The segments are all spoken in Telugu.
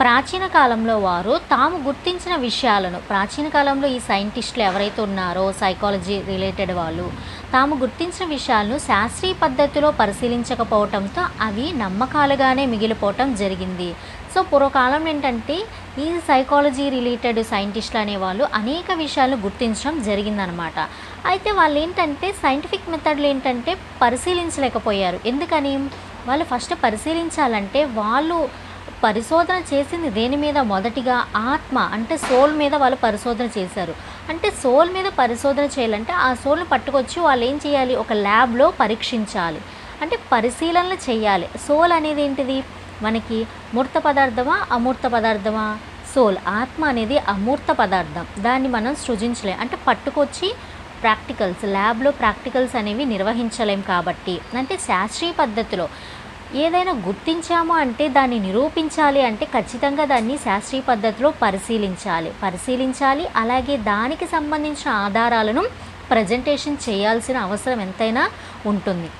ప్రాచీన కాలంలో వారు తాము గుర్తించిన విషయాలను ప్రాచీన కాలంలో ఈ సైంటిస్టులు ఎవరైతే ఉన్నారో సైకాలజీ రిలేటెడ్ వాళ్ళు తాము గుర్తించిన విషయాలను శాస్త్రీయ పద్ధతిలో పరిశీలించకపోవటంతో అవి నమ్మకాలుగానే మిగిలిపోవటం జరిగింది. సో పూర్వకాలం ఏంటంటే ఈ సైకాలజీ రిలేటెడ్ సైంటిస్టులు అనేవాళ్ళు అనేక విషయాలను గుర్తించడం జరిగిందనమాట. అయితే వాళ్ళు ఏంటంటే సైంటిఫిక్ మెథడ్లు ఏంటంటే పరిశీలించలేకపోయారు. ఎందుకని? వాళ్ళు ఫస్ట్ పరిశీలించాలంటే వాళ్ళు పరిశోధన చేసింది దేని మీద? మొదటిగా ఆత్మ. అంటే సోల్ మీద వాళ్ళు పరిశోధన చేశారు. అంటే సోల్ మీద పరిశోధన చేయాలంటే ఆ సోల్ని పట్టుకొచ్చి వాళ్ళు ఏం చేయాలి? ఒక ల్యాబ్లో పరీక్షించాలి. అంటే పరిశీలనలు చేయాలి. సోల్ అనేది ఏంటిది? మనకి మూర్త పదార్థమా? అమూర్త పదార్థమా? సోల్. ఆత్మ అనేది అమూర్త పదార్థం. దాన్ని మనం సృజించలేం. అంటే పట్టుకొచ్చి ప్రాక్టికల్స్ ల్యాబ్లో ప్రాక్టికల్స్ అనేవి నిర్వహించలేం కాబట్టి. అంటే శాస్త్రీయ పద్ధతిలో ఏదైనా గుర్తించాము అంటే దాన్ని నిరూపించాలి అంటే ఖచ్చితంగా దాన్ని శాస్త్రీయ పద్ధతిలో పరిశీలించాలి. పరిశీలించాలి అలాగే దానికి సంబంధించిన ఆధారాలను ప్రజెంటేషన్ చేయాల్సిన అవసరం ఎంతైనా ఉంటుంది.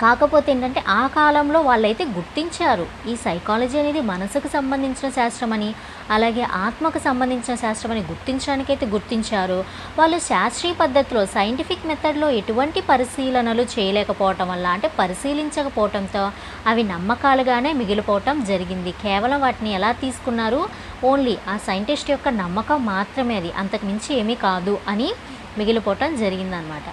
కాకపోతే ఏంటంటే ఆ కాలంలో వాళ్ళైతే గుర్తించారు. ఈ సైకాలజీ అనేది మనసుకు సంబంధించిన శాస్త్రం అని అలాగే ఆత్మకు సంబంధించిన శాస్త్రం అని గుర్తించడానికైతే గుర్తించారు. వాళ్ళు శాస్త్రీయ పద్ధతిలో సైంటిఫిక్ మెథడ్లో ఎటువంటి పరిశీలనలు చేయలేకపోవటం వల్ల అంటే పరిశీలించకపోవటంతో అవి నమ్మకాలుగానే మిగిలిపోవటం జరిగింది. కేవలం వాటిని ఎలా తీసుకున్నారు? ఓన్లీ ఆ సైంటిస్ట్ యొక్క నమ్మకం మాత్రమే అది అంతకుమించి ఏమీ కాదు అని మిగిలిపోవటం జరిగిందనమాట.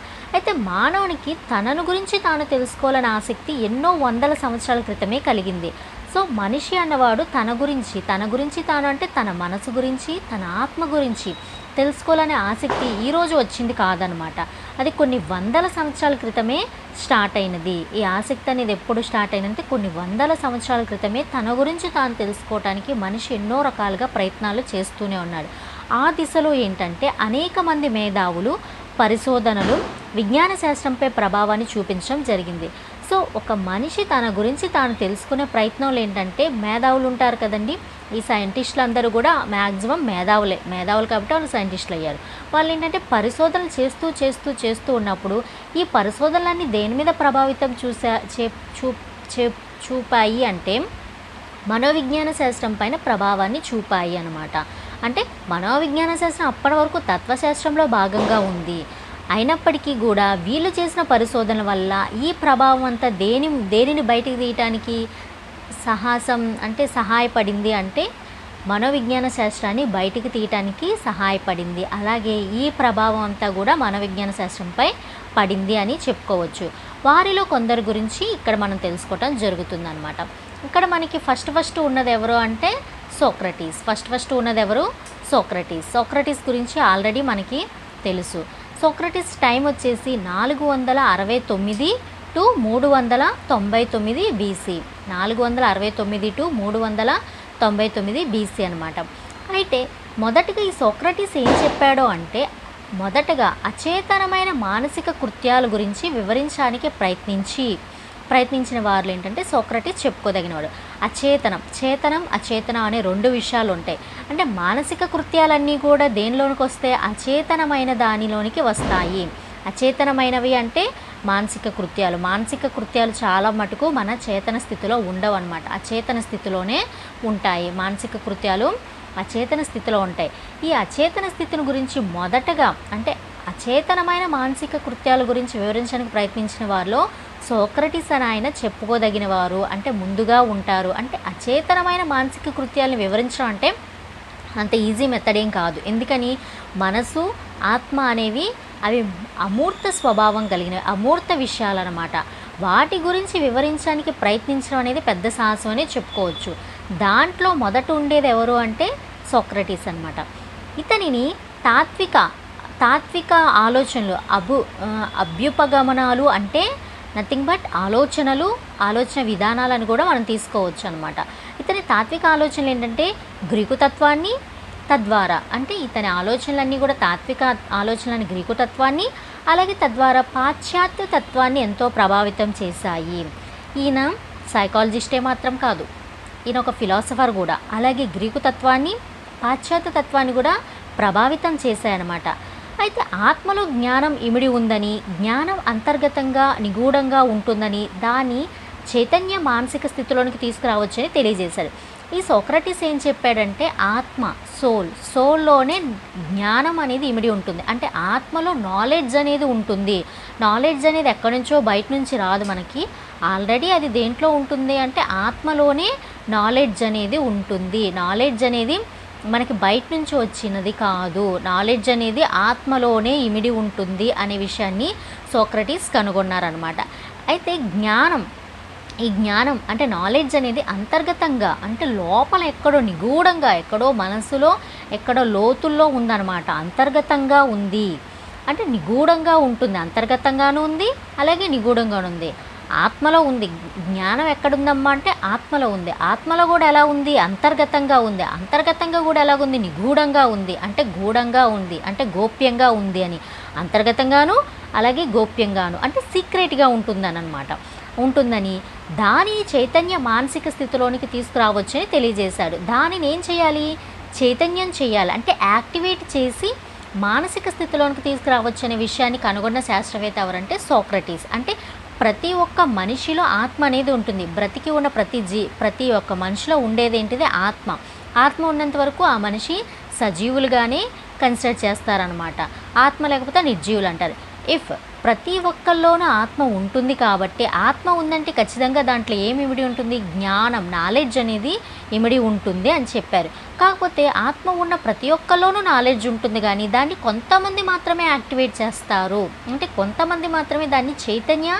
అయితే మానవునికి తనను గురించి తాను తెలుసుకోవాలని ఆసక్తి ఎన్నో వందల సంవత్సరాల క్రితమే కలిగింది. సో మనిషి అన్నవాడు తన గురించి తన గురించి తాను అంటే తన మనసు గురించి తన ఆత్మ గురించి తెలుసుకోవాలనే ఆసక్తి ఈరోజు వచ్చింది కాదనమాట అది కొన్ని వందల సంవత్సరాల క్రితమే స్టార్ట్ అయినది. ఈ ఆసక్తి అనేది ఎప్పుడు స్టార్ట్ అయినంటే కొన్ని వందల సంవత్సరాల క్రితమే తన గురించి తాను తెలుసుకోవటానికి మనిషి ఎన్నో రకాలుగా ప్రయత్నాలు చేస్తూనే ఉన్నాడు. ఆ దిశలో ఏంటంటే అనేక మంది మేధావులు పరిశోధనలు విజ్ఞాన శాస్త్రంపై ప్రభావాన్ని చూపించడం జరిగింది. సో ఒక మనిషి తన గురించి తాను తెలుసుకునే ప్రయత్నంలో ఏంటంటే మేధావులు ఉంటారు కదండి. ఈ సైంటిస్టులు అందరూ కూడా మ్యాక్సిమం మేధావులే. మేధావులు కాబట్టి వాళ్ళు సైంటిస్టులు అయ్యారు వాళ్ళు ఏంటంటే పరిశోధనలు చేస్తూ చేస్తూ చేస్తూ ఉన్నప్పుడు ఈ పరిశోధనలన్నీ దేని మీద ప్రభావితం చూసా చే చూ చే చూపాయి అంటే మనోవిజ్ఞాన శాస్త్రం పైన ప్రభావాన్ని చూపాయి అన్నమాట. అంటే మనోవిజ్ఞాన శాస్త్రం అప్పటి వరకు తత్వశాస్త్రంలో భాగంగా ఉంది. అయినప్పటికీ కూడా వీళ్ళు చేసిన పరిశోధన వల్ల ఈ ప్రభావం అంతా దేని దేనిని బయటికి తీయటానికి సాహసం అంటే సహాయపడింది అంటే మనోవిజ్ఞాన శాస్త్రాన్ని బయటికి తీయటానికి సహాయపడింది. అలాగే ఈ ప్రభావం అంతా కూడా మనోవిజ్ఞాన శాస్త్రంపై పడింది అని చెప్పుకోవచ్చు. వారిలో కొందరి గురించి ఇక్కడ మనం తెలుసుకోవటం జరుగుతుందన్నమాట. ఇక్కడ మనకి ఫస్ట్ ఫస్ట్ ఉన్నది ఎవరు అంటే సోక్రటీస్. ఫస్ట్ ఫస్ట్ ఉన్నది ఎవరు సోక్రటీస్. సోక్రటీస్ గురించి ఆల్రెడీ మనకి తెలుసు. సోక్రటీస్ టైం వచ్చేసి నాలుగు వందల అరవై తొమ్మిది టు మూడు వందల తొంభై తొమ్మిది బీసీ నాలుగు వందల అరవై తొమ్మిది టు మూడు వందల తొంభై తొమ్మిది బీసీ అనమాట అయితే మొదటిగా ఈ సోక్రటీస్ ఏం చెప్పాడో అంటే మొదటగా అచేతనమైన మానసిక కృత్యాల గురించి వివరించడానికి ప్రయత్నించి. ప్రయత్నించిన వారు ఏంటంటే సోక్రటీస్ చెప్పుకోదగినవాడు. అచేతనం. చేతనం అచేతనం అనే రెండు విషయాలు ఉంటాయి అంటే మానసిక కృత్యాలన్నీ కూడా దేనిలోనికి వస్తే అచేతనమైన దానిలోనికి వస్తాయి. అచేతనమైనవి అంటే మానసిక కృత్యాలు. మానసిక కృత్యాలు చాలా మటుకు మన చేతన స్థితిలో ఉండవు అనమాట అచేతన స్థితిలోనే ఉంటాయి. మానసిక కృత్యాలు అచేతన స్థితిలో ఉంటాయి. ఈ అచేతన స్థితిని గురించి మొదటగా అంటే అచేతనమైన మానసిక కృత్యాల గురించి వివరించడానికి ప్రయత్నించిన వారిలో సోక్రటిస్ అని ఆయన చెప్పుకోదగిన వారు అంటే ముందుగా ఉంటారు. అంటే అచేతనమైన మానసిక కృత్యాలను వివరించడం అంటే అంత ఈజీ మెథడ్ ఏం కాదు. ఎందుకని? మనసు ఆత్మ అనేవి అవి అమూర్త స్వభావం కలిగినవి అమూర్త విషయాలన్నమాట. వాటి గురించి వివరించడానికి ప్రయత్నించడం అనేది పెద్ద సాహసం అనే చెప్పుకోవచ్చు. దాంట్లో మొదట ఉండేది ఎవరు అంటే సోక్రటీస్ అనమాట ఇతనిని తాత్విక తాత్విక ఆలోచనలు అభు అభ్యుపగమనాలు అంటే నథింగ్ బట్ ఆలోచనలు ఆలోచన విధానాలను కూడా మనం తీసుకోవచ్చు అనమాట ఇతని తాత్విక ఆలోచనలు ఏంటంటే గ్రీకు తత్వాన్ని తద్వారా అంటే ఇతని ఆలోచనలన్నీ కూడా తాత్విక ఆలోచనలని గ్రీకు తత్వాన్ని అలాగే తద్వారా పాశ్చాత్య తత్వాన్ని ఎంతో ప్రభావితం చేశాయి. ఈయన సైకాలజిస్టే మాత్రం కాదు ఈయన ఒక ఫిలాసఫర్ కూడా. అలాగే గ్రీకు తత్వాన్ని పాశ్చాత్య తత్వాన్ని కూడా ప్రభావితం చేశాయన్నమాట. అయితే ఆత్మలో జ్ఞానం ఇమిడి ఉందని జ్ఞానం అంతర్గతంగా నిగూఢంగా ఉంటుందని దాని చైతన్య మానసిక స్థితిలోనికి తీసుకురావచ్చని తెలియజేశారు. ఈ సోక్రటీస్ ఏం చెప్పాడంటే ఆత్మ సోల్ సోల్లోనే జ్ఞానం అనేది ఇమిడి ఉంటుంది. అంటే ఆత్మలో నాలెడ్జ్ అనేది ఉంటుంది. నాలెడ్జ్ అనేది ఎక్కడి నుంచో బయట నుంచి రాదు మనకి. ఆల్రెడీ అది దేంట్లో ఉంటుంది అంటే ఆత్మలోనే నాలెడ్జ్ అనేది ఉంటుంది. నాలెడ్జ్ అనేది మనకి బయట నుంచి వచ్చినది కాదు. నాలెడ్జ్ అనేది ఆత్మలోనే ఇమిడి ఉంటుంది అనే విషయాన్ని సోక్రటీస్ కనుగొన్నారనమాట అయితే జ్ఞానం ఈ జ్ఞానం అంటే నాలెడ్జ్ అనేది అంతర్గతంగా అంటే లోపల ఎక్కడో నిగూఢంగా ఎక్కడో మనసులో ఎక్కడో లోతుల్లో ఉందన్నమాట. అంతర్గతంగా ఉంది. అంటే నిగూఢంగా ఉంటుంది. అంతర్గతంగానూ ఉంది అలాగే నిగూఢంగాను ఉంది. ఆత్మలో ఉంది. జ్ఞానం ఎక్కడుందమ్మా అంటే ఆత్మలో ఉంది. ఆత్మలో కూడా ఎలా ఉంది? అంతర్గతంగా ఉంది. అంతర్గతంగా కూడా ఎలా ఉంది? నిగూఢంగా ఉంది. అంటే గూఢంగా ఉంది. అంటే గోప్యంగా ఉంది అని. అంతర్గతంగాను అలాగే గోప్యంగాను. అంటే సీక్రెట్గా ఉంటుందని అనమాట ఉంటుందని దాని చైతన్య మానసిక స్థితిలోనికి తీసుకురావచ్చని తెలియజేశాడు. దానిని ఏం చేయాలి? చైతన్యం చేయాలి. అంటే యాక్టివేట్ చేసి మానసిక స్థితిలోనికి తీసుకురావచ్చు అనే విషయాన్ని కనుగొన్న శాస్త్రవేత్త ఎవరంటే సోక్రటీస్. అంటే ప్రతి ఒక్క మనిషిలో ఆత్మ అనేది ఉంటుంది. బ్రతికి ఉన్న ప్రతి జీ ప్రతి ఒక్క మనిషిలో ఉండేది ఏంటిది? ఆత్మ. ఆత్మ ఉన్నంత వరకు ఆ మనిషి సజీవులుగానే కన్సిడర్ చేస్తారనమాట ఆత్మ లేకపోతే నిర్జీవులు అంటారు. ఇఫ్ ప్రతి ఒక్కళ్ళలోనూ ఆత్మ ఉంటుంది కాబట్టి ఆత్మ ఉందంటే ఖచ్చితంగా దాంట్లో ఏమి ఇమిడి ఉంటుంది? జ్ఞానం నాలెడ్జ్ అనేది ఇమిడి ఉంటుంది అని చెప్పారు. కాకపోతే ఆత్మ ఉన్న ప్రతి ఒక్కళ్ళలోనూ నాలెడ్జ్ ఉంటుంది కానీ దాన్ని కొంతమంది మాత్రమే యాక్టివేట్ చేస్తారు. అంటే కొంతమంది మాత్రమే దాన్ని చైతన్య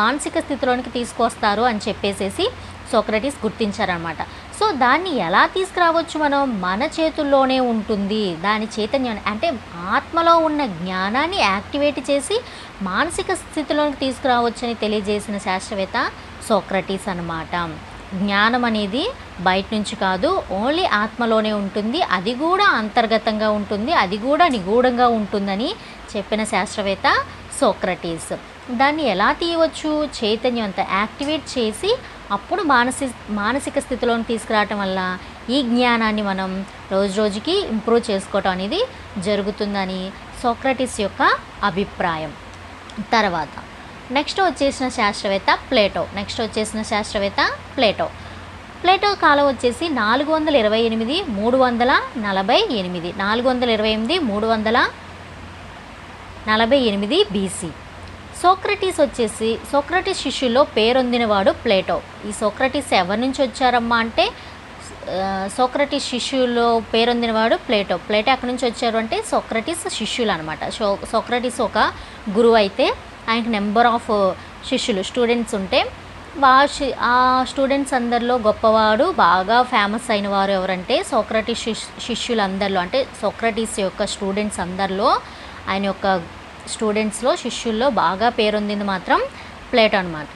మానసిక స్థితిలోనికి తీసుకొస్తారు అని చెప్పేసేసి సోక్రటీస్ గుర్తించారనమాట సో దాన్ని ఎలా తీసుకురావచ్చు మనం? మన చేతుల్లోనే ఉంటుంది. దాని చైతన్యం అంటే ఆత్మలో ఉన్న జ్ఞానాన్ని యాక్టివేట్ చేసి మానసిక స్థితిలోకి తీసుకురావచ్చని తెలియజేసిన శాస్త్రవేత్త సోక్రటీస్ అన్నమాట. జ్ఞానం అనేది బయట నుంచి కాదు ఓన్లీ ఆత్మలోనే ఉంటుంది. అది కూడా అంతర్గతంగా ఉంటుంది. అది కూడా నిగూఢంగా ఉంటుందని చెప్పిన శాస్త్రవేత్త సోక్రటీస్. దాన్ని ఎలా తీయవచ్చు? చైతన్యం అంతా యాక్టివేట్ చేసి అప్పుడు మానసి మానసిక స్థితిలోకి తీసుకురావటం వల్ల ఈ జ్ఞానాన్ని మనం రోజు రోజుకి ఇంప్రూవ్ చేసుకోవటం అనేది జరుగుతుందని సోక్రటిస్ యొక్క అభిప్రాయం. తర్వాత నెక్స్ట్ వచ్చేసిన శాస్త్రవేత్త ప్లేటో. నెక్స్ట్ వచ్చేసిన శాస్త్రవేత్త ప్లేటో. ప్లేటో కాలం వచ్చేసి నాలుగు వందల ఇరవై ఎనిమిది మూడు వందల నలభై ఎనిమిది. నాలుగు వందల ఇరవై ఎనిమిది మూడు వందల నలభై ఎనిమిది బీసీ సోక్రటీస్ వచ్చేసి సోక్రటీస్ శిష్యుల్లో పేరొందినవాడు ప్లేటో. ఈ సోక్రటీస్ ఎవరి నుంచి వచ్చారమ్మా అంటే సోక్రటీస్ శిష్యుల్లో పేరొందినవాడు ప్లేటో. ప్లేటో ఎక్కడి నుంచి వచ్చారు అంటే సోక్రటీస్ శిష్యులు అనమాట సో సోక్రటీస్ ఒక గురువు అయితే ఆయనకి నెంబర్ ఆఫ్ శిష్యులు స్టూడెంట్స్ ఉంటే వా ఆ స్టూడెంట్స్ అందరిలో గొప్పవాడు బాగా ఫేమస్ అయిన వారు ఎవరంటే సోక్రటీస్ శిష్యులందరిలో అంటే సోక్రటీస్ యొక్క స్టూడెంట్స్ అందరిలో ఆయన యొక్క స్టూడెంట్స్లో శిష్యుల్లో బాగా పేరొందింది మాత్రం ప్లేటో అనమాట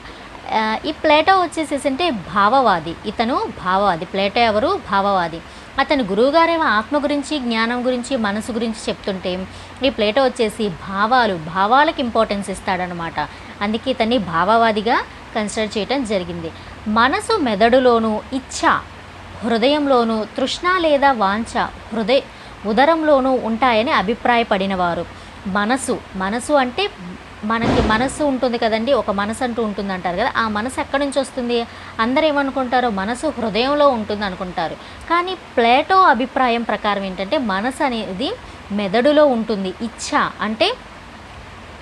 ఈ ప్లేటో వచ్చేసేసి అంటే భావవాది. ఇతను భావవాది. ప్లేటో ఎవరు? భావవాది. అతని గురువుగారేమో ఆత్మ గురించి జ్ఞానం గురించి మనసు గురించి చెప్తుంటే ఈ ప్లేటో వచ్చేసి భావాలు భావాలకు ఇంపార్టెన్స్ ఇస్తాడనమాట అందుకే ఇతన్ని భావవాదిగా కన్సిడర్ చేయటం జరిగింది. మనసు మెదడులోను ఇచ్ఛ హృదయంలోనూ తృష్ణ లేదా వాంఛ హృదయ ఉదరంలోనూ ఉంటాయని అభిప్రాయపడినవారు. మనసు. మనసు అంటే మనకి మనసు ఉంటుంది కదండి ఒక మనసు అంటూ ఉంటుంది అంటారు కదా. ఆ మనసు ఎక్కడి నుంచి వస్తుంది? అందరూ ఏమనుకుంటారు మనసు హృదయంలో ఉంటుంది అనుకుంటారు కానీ ప్లేటో అభిప్రాయం ప్రకారం ఏంటంటే మనసు అనేది మెదడులో ఉంటుంది. ఇచ్ఛ అంటే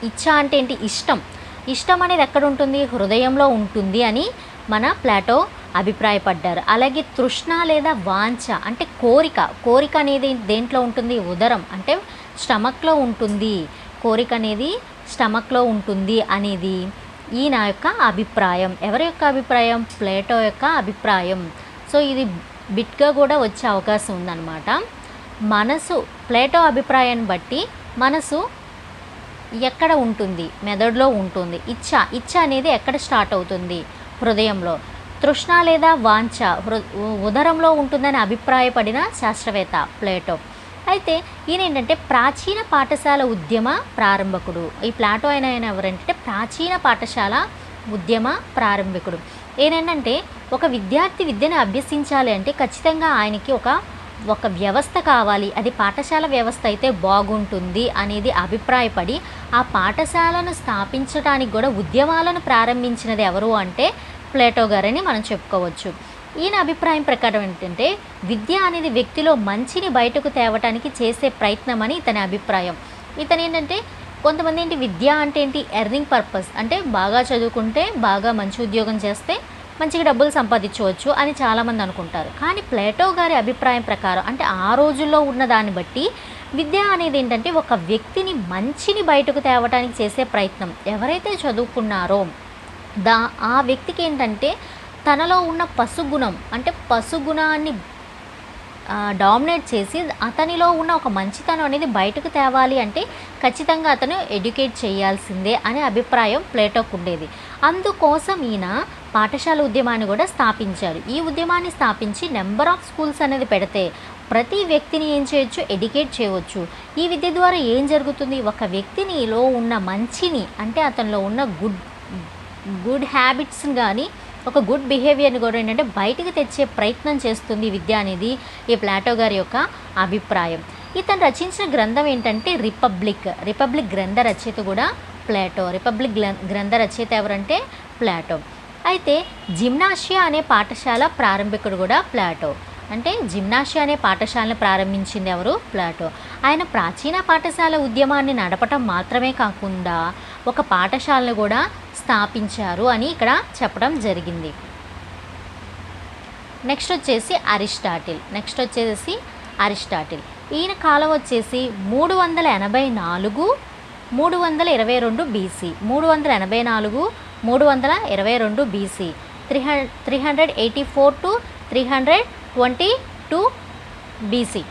ఇచ్ఛ అంటే ఏంటి? ఇష్టం. ఇష్టం అనేది ఎక్కడ ఉంటుంది? హృదయంలో ఉంటుంది అని మన ప్లాటో అభిప్రాయపడ్డారు. అలాగే తృష్ణ లేదా వాంఛ అంటే కోరిక. కోరిక అనేది దేంట్లో ఉంటుంది? ఉదరం. అంటే స్టమక్లో ఉంటుంది. కోరిక అనేది స్టమక్లో ఉంటుంది అనేది ఈయన యొక్క అభిప్రాయం. ఎవరి యొక్క అభిప్రాయం? ప్లేటో యొక్క అభిప్రాయం. సో ఇది బిట్గా కూడా వచ్చే అవకాశం ఉందన్నమాట. మనసు ప్లేటో అభిప్రాయాన్ని బట్టి మనసు ఎక్కడ ఉంటుంది? మెదడులో ఉంటుంది. ఇచ్ఛ ఇచ్ఛ అనేది ఎక్కడ స్టార్ట్ అవుతుంది? హృదయంలో. తృష్ణ లేదా వాంఛ హృ ఉదరంలో ఉంటుందని అభిప్రాయపడిన శాస్త్రవేత్త ప్లేటో. అయితే ఈయన ఏంటంటే ప్రాచీన పాఠశాల ఉద్యమ ప్రారంభకుడు. ఈ ప్లాటో అయిన ఆయన ఎవరంటే ప్రాచీన పాఠశాల ఉద్యమ ప్రారంభికుడు. ఏంటంటే ఒక విద్యార్థి విద్యను అభ్యసించాలి అంటే ఖచ్చితంగా ఆయనకి ఒక ఒక వ్యవస్థ కావాలి. అది పాఠశాల వ్యవస్థ అయితే బాగుంటుంది అనేది అభిప్రాయపడి ఆ పాఠశాలను స్థాపించడానికి కూడా ఉద్యమాలను ప్రారంభించినది ఎవరు అంటే ప్లేటో గారని మనం చెప్పుకోవచ్చు. ఈయన అభిప్రాయం ప్రకారం ఏంటంటే విద్య అనేది వ్యక్తిలో మంచిని బయటకు తేవటానికి చేసే ప్రయత్నం అని ఇతని అభిప్రాయం. ఇతను ఏంటంటే కొంతమంది ఏంటి విద్య అంటే ఏంటి ఎర్నింగ్ పర్పస్ అంటే బాగా చదువుకుంటే బాగా మంచి ఉద్యోగం చేస్తే మంచిగా డబ్బులు సంపాదించవచ్చు అని చాలామంది అనుకుంటారు. కానీ ప్లేటో గారి అభిప్రాయం ప్రకారం అంటే ఆ రోజుల్లో ఉన్న దాన్ని బట్టి విద్య అనేది ఏంటంటే ఒక వ్యక్తిని మంచిని బయటకు తేవటానికి చేసే ప్రయత్నం. ఎవరైతే చదువుకున్నారో దా ఆ వ్యక్తికి ఏంటంటే తనలో ఉన్న పసుగుణం అంటే పసుగుణాన్ని డామినేట్ చేసి అతనిలో ఉన్న ఒక మంచితనం అనేది బయటకు తేవాలి అంటే ఖచ్చితంగా అతను ఎడ్యుకేట్ చేయాల్సిందే అనే అభిప్రాయం ప్లేటోకు ఉండేది. అందుకోసం ఈయన పాఠశాల ఉద్యమాన్ని కూడా స్థాపించారు ఈ ఉద్యమాన్ని స్థాపించి నెంబర్ ఆఫ్ స్కూల్స్ అనేది పెడితే ప్రతి వ్యక్తిని ఏం చేయొచ్చు? ఎడ్యుకేట్ చేయవచ్చు. ఈ విద్య ద్వారా ఏం జరుగుతుంది? ఒక వ్యక్తినిలో ఉన్న మంచిని అంటే అతనిలో ఉన్న గుడ్ గుడ్ హ్యాబిట్స్ని కానీ ఒక గుడ్ బిహేవియర్ని కూడా ఏంటంటే బయటకు తెచ్చే ప్రయత్నం చేస్తుంది విద్య అనేది ఈ ప్లాటో గారి యొక్క అభిప్రాయం. ఇతను రచించిన గ్రంథం ఏంటంటే రిపబ్లిక్. రిపబ్లిక్ గ్రంథ రచయిత కూడా ప్లాటో. రిపబ్లిక్ గ్రంథ రచయిత ఎవరంటే ప్లాటో. అయితే జిమ్నాషియా అనే పాఠశాల ప్రారంభికుడు కూడా ప్లాటో. అంటే జిమ్నాషియా అనే పాఠశాలను ప్రారంభించింది ఎవరు? ప్లాటో. ఆయన ప్రాచీన పాఠశాల ఉద్యమాన్ని నడపటం మాత్రమే కాకుండా ఒక పాఠశాలను కూడా స్థాపించారు అని ఇక్కడ చెప్పడం జరిగింది. నెక్స్ట్ వచ్చేసి అరిస్టాటిల్. నెక్స్ట్ వచ్చేసి అరిస్టాటిల్. ఈయన కాలం వచ్చేసి మూడు వందల ఎనభై నాలుగు మూడు వందల ఇరవై రెండు బీసీ. మూడు వందల ఎనభై నాలుగు మూడు వందల ఇరవై రెండు BC. Three hundred three hundred eighty four to three hundred twenty two BC.